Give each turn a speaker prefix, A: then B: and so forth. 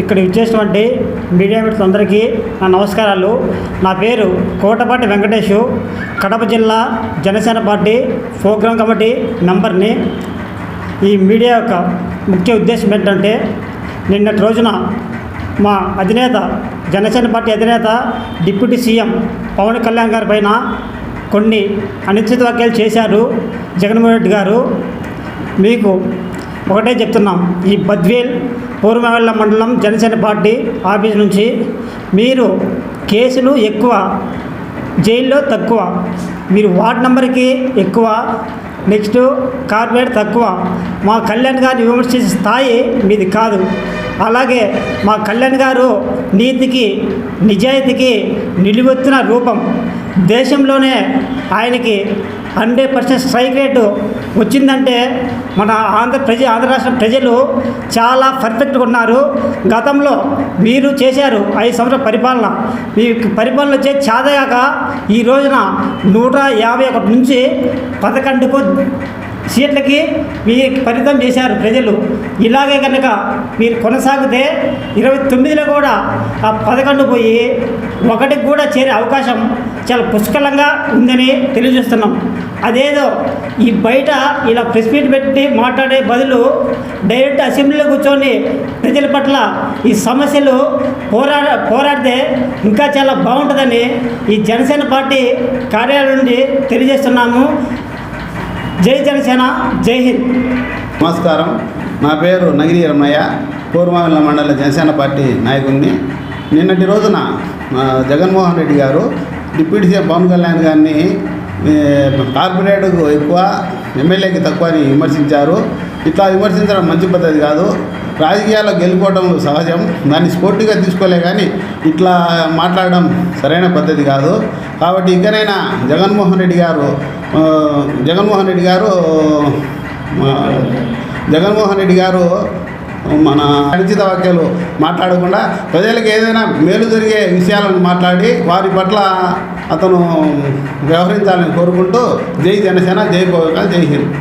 A: ఇక్కడ ఇచ్చేసినటువంటి మీడియా మిత్రులు అందరికీ నా నమస్కారాలు. నా పేరు కోటపాటి వెంకటేష్. కడప జిల్లా జనసేన పార్టీ ప్రోగ్రాం కమిటీ మెంబర్ని. ఈ మీడియా యొక్క ముఖ్య ఉద్దేశం ఏంటంటే నిన్నటి రోజున మా అధినేత జనసేన పార్టీ అధినేత డిప్యూటీ సీఎం పవన్ కళ్యాణ్ గారి పైన కొన్ని అనిశ్చిత వ్యాఖ్యలు చేశారు జగన్మోహన్ రెడ్డి గారు. మీకు ఒకటే చెప్తున్నాం ఈ బద్వేల్ పూర్వవెల్ల మండలం జనసేన పార్టీ ఆఫీస్ నుంచి. మీరు కేసులు ఎక్కువ జైల్లో తక్కువ మీరు వార్డ్ నెంబర్కి ఎక్కువ నెక్స్ట్ కార్పొరేట్ తక్కువ మా కళ్యాణ్ గారిని విమర్శించే స్థాయి మీది కాదు. అలాగే మా కళ్యాణ్ గారు నీతికి నిజాయితీకి నిలువెత్తిన రూపం. దేశంలోనే ఆయనకి హండ్రెడ్ పర్సెంట్ స్ట్రైక్ రేటు వచ్చిందంటే మన ఆంధ్ర ప్రజ ఆంధ్ర రాష్ట్ర ప్రజలు చాలా పర్ఫెక్ట్గా ఉన్నారు. గతంలో మీరు చేశారు ఐదు సంవత్సరాల పరిపాలన. మీ పరిపాలన వచ్చే చాదగాక ఈ రోజున నూట యాభై ఒకటి నుంచి పదకొండుకు సీట్లకి మీ ఫలితం చేశారు ప్రజలు. ఇలాగే కనుక మీరు కొనసాగితే ఇరవై తొమ్మిదిలో కూడా ఆ పదకొండు పోయి ఒకటికి కూడా చేరే అవకాశం చాలా పుష్కలంగా ఉందని తెలియజేస్తున్నాం. అదేదో ఈ బయట ఇలా ప్రెస్ మీట్ పెట్టి మాట్లాడే బదులు డైరెక్ట్ అసెంబ్లీలో కూర్చొని ప్రజల పట్ల ఈ సమస్యలు పోరాడ పోరాడితే ఇంకా చాలా బాగుంటుందని ఈ జనసేన పార్టీ కార్యాలయం నుండి తెలియజేస్తున్నాము. జై జనసేన జై హింద్.
B: నమస్కారం. నా పేరు నగిరి రమణయ్య. పూర్వమిల్ల మండల జనసేన పార్టీ నాయకుడిని. నిన్నటి రోజున జగన్మోహన్ రెడ్డి గారు డిప్యూటీ సీఎం పవన్ కళ్యాణ్ గారిని కార్పొరేట్కు ఎక్కువ ఎమ్మెల్యేకి తక్కువ అని విమర్శించారు. ఇట్లా విమర్శించడం మంచి పద్ధతి కాదు. రాజకీయాల్లో గెలుపోవడం సహజం. దాన్ని స్పోర్టివ్గా తీసుకోలే కానీ ఇట్లా మాట్లాడడం సరైన పద్ధతి కాదు. కాబట్టి ఇకనైనా జగన్మోహన్ రెడ్డి గారు జగన్మోహన్ రెడ్డి గారు జగన్మోహన్ రెడ్డి గారు మన అనుచిత వాక్యాలు మాట్లాడకుండా ప్రజలకు ఏదైనా మేలు జరిగే విషయాలను మాట్లాడి వారి పట్ల అతను వ్యవహరించాలని కోరుకుంటూ జై జనసేన జై పవన్ జై హింద్.